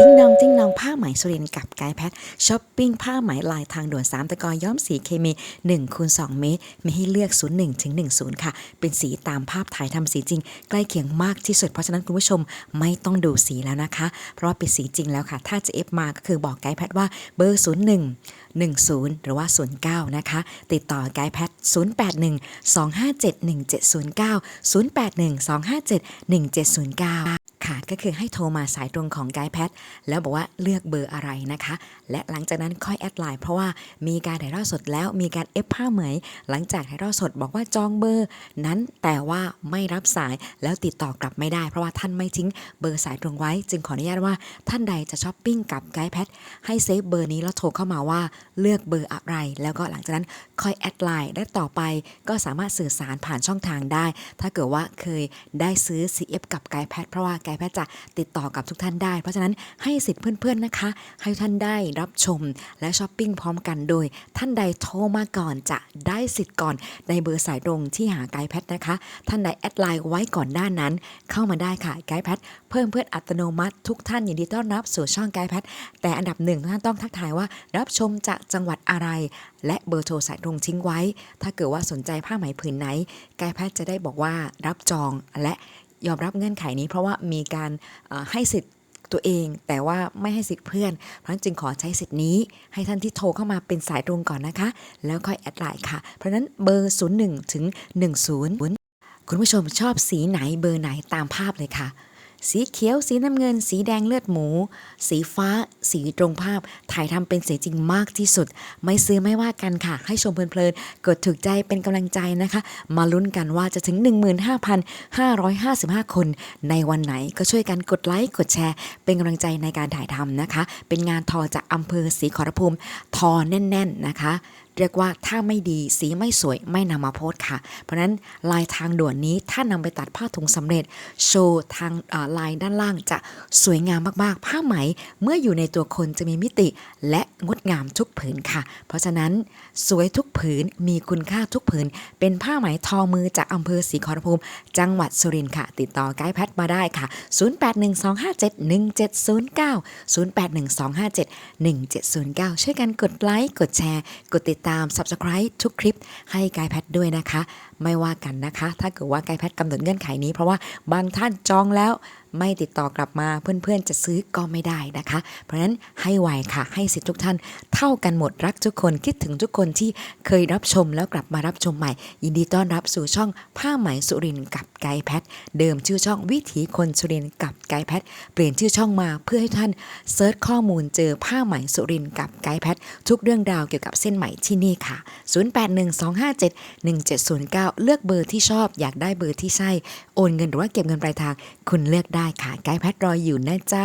ทิ้งนองจิ้งนองผ้าไหมสุรินกับไกด์แพทช้อปปิ้งผ้าไหมลายทางด่วน 3 ตะกอย้อมสีเคมี1คูณ2เมตรมีให้เลือก 01ถึง10 ค่ะ เป็นสีตามภาพถ่ายทำสีจริง ใกล้เคียงมากที่สุด เพราะฉะนั้นคุณผู้ชมไม่ต้องดูสีแล้วนะคะ เพราะว่าเป็นสีจริงแล้วค่ะ ถ้าจะเอฟมาก็คือบอกไกด์แพทว่าเบอร์ 01 10 หรือว่า 09 นะคะ ติดต่อไกด์แพท 081 257 1709 081 257 1709 ค่ะก็คือให้โทรมาสายตรงของไกด์แพทแล้วบอกว่าเลือกเบอร์อะไรนะคะ และหลังจากนั้นค่อยแอดไลน์เพราะว่ามีการถ่ายทอดสดแล้วมีการเอฟผ้าเหมย หลังจากถ่ายทอดสดบอกว่าจองเบอร์ นั้นแต่ว่าไม่รับสายแล้วติดต่อกลับไม่ได้ เพราะว่าท่านไม่ทิ้งเบอร์สายตรงไว้ จึงขออนุญาตว่าท่านใดจะช้อปปิ้งกับไกด์แพทให้เซฟเบอร์นี้แล้วโทรเข้ามาว่าเลือกเบอร์อะไร แล้วก็หลังจากนั้นค่อยแอดไลน์และต่อไปก็สามารถสื่อสารผ่านช่องทางได้ ถ้าเกิดว่าเคยได้ซื้อ CF กับไกด์แพทเพราะว่าไกด์แพทจะติดต่อกับทุกท่านได้ เพราะฉะนั้นให้สิทธิ์เพื่อนๆนะคะ ให้ท่านได้รับชมและช้อปปิ้งพร้อมกันโดย ท่านใดโทรมาก่อนจะได้สิทธิ์ก่อนในเบอร์สายตรงที่หาไกด์แพทนะคะ ท่านใดแอดไลน์ไว้ก่อนหน้านั้น เข้ามาได้ค่ะไกด์แพทเพิ่มเพื่อนอัตโนมัติทุกท่านยินดีต้อนรับสู่ช่องไกด์แพทแต่อันดับหนึ่งท่านต้องทักทายว่ารับชมจากจังหวัดอะไร และเบอร์โทรสายตรงทิ้งไว้ ถ้าเกิดว่าสนใจผ้าไหมผืนไหน ไกด์แพทย์จะได้บอกว่ารับจองและ ยอมรับเงื่อนไขนี้ เพราะว่ามีการให้สิทธิ์ตัวเอง แต่ว่าไม่ให้สิทธิ์เพื่อน เพราะฉะนั้นจึงขอใช้สิทธิ์นี้ ให้ท่านที่โทรเข้ามาเป็นสายตรงก่อนนะคะ แล้วค่อยแอดไลน์ค่ะ เพราะนั้นเบอร์ 01 ถึง 10 คุณผู้ชมชอบสีไหนเบอร์ไหนตามภาพเลยค่ะ สีเขียว สีน้ำเงิน สีแดงเลือดหมู สีฟ้า สีตรงภาพ ถ่ายทำเป็นเสียจริงมากที่สุด ไม่ซื้อไม่ว่ากันค่ะ ให้ชมเพลินๆกดถูกใจเป็นกำลังใจนะคะ มาลุ้นกันว่าจะถึง 15,555 คน ในวันไหนก็ช่วยกันกดไลค์กดแชร์ เป็นกำลังใจในการถ่ายทำนะคะ เป็นงานทอจากอำเภอศรีขอรภูมิทอแน่น ๆนะคะ เรียกว่าถ้าไม่ดีสีไม่สวยไม่นำมาโพสค่ะ เพราะนั้นลายทางด่วนนี้ถ้านำไปตัดผ้าถุงสำเร็จ โชว์ทางลายด้านล่างจะสวยงามมากๆ ผ้าไหมเมื่ออยู่ในตัวคนจะมีมิติและงดงามทุกผืนค่ะ เพราะฉะนั้นสวยทุกผืนมีคุณค่าทุกผืน เป็นผ้าไหมทอมือจากอำเภอศรีขอรภูมิ จังหวัดสุรินทร์ค่ะ ติดต่อไกด์แพทมาได้ค่ะ 0812571709 0812571709 ช่วยกันกดไลค์กดแชร์ กดติดตามตาม Subscribe ทุกคลิปให้กายแพทด้วยนะคะ ไม่ว่ากันนะคะ ถ้าเกิดว่าไกด์แพทกำหนดเงื่อนไขนี้ เพราะว่าบางท่านจองแล้วไม่ติดต่อกลับมาเพื่อนๆจะซื้อก็ไม่ได้นะคะ เพราะฉะนั้นให้ไวค่ะ ให้สิทธิ์ทุกท่าน เท่ากันหมดรักทุกคนคิดถึงทุกคนที่เคยรับชมแล้วกลับมารับชมใหม่ ยินดีต้อนรับสู่ช่องผ้าไหมสุรินทร์กับไกด์แพทเดิมชื่อช่องวิถีคนสุรินทร์กับไกด์แพทเปลี่ยนชื่อช่องมาเพื่อให้ท่านเซิร์ชข้อมูลเจอผ้าไหมสุรินทร์กับไกด์แพททุกเรื่องราวเกี่ยวกับเส้นไหมที่นี่ค่ะ 0812571709เลือกเบอร์ที่ชอบอยากได้เบอร์ที่ใช่ โอนเงินหรือว่าเก็บเงินปลายทาง คุณเลือกได้ค่ะไกด์แพทรออยู่นะจ๊ะ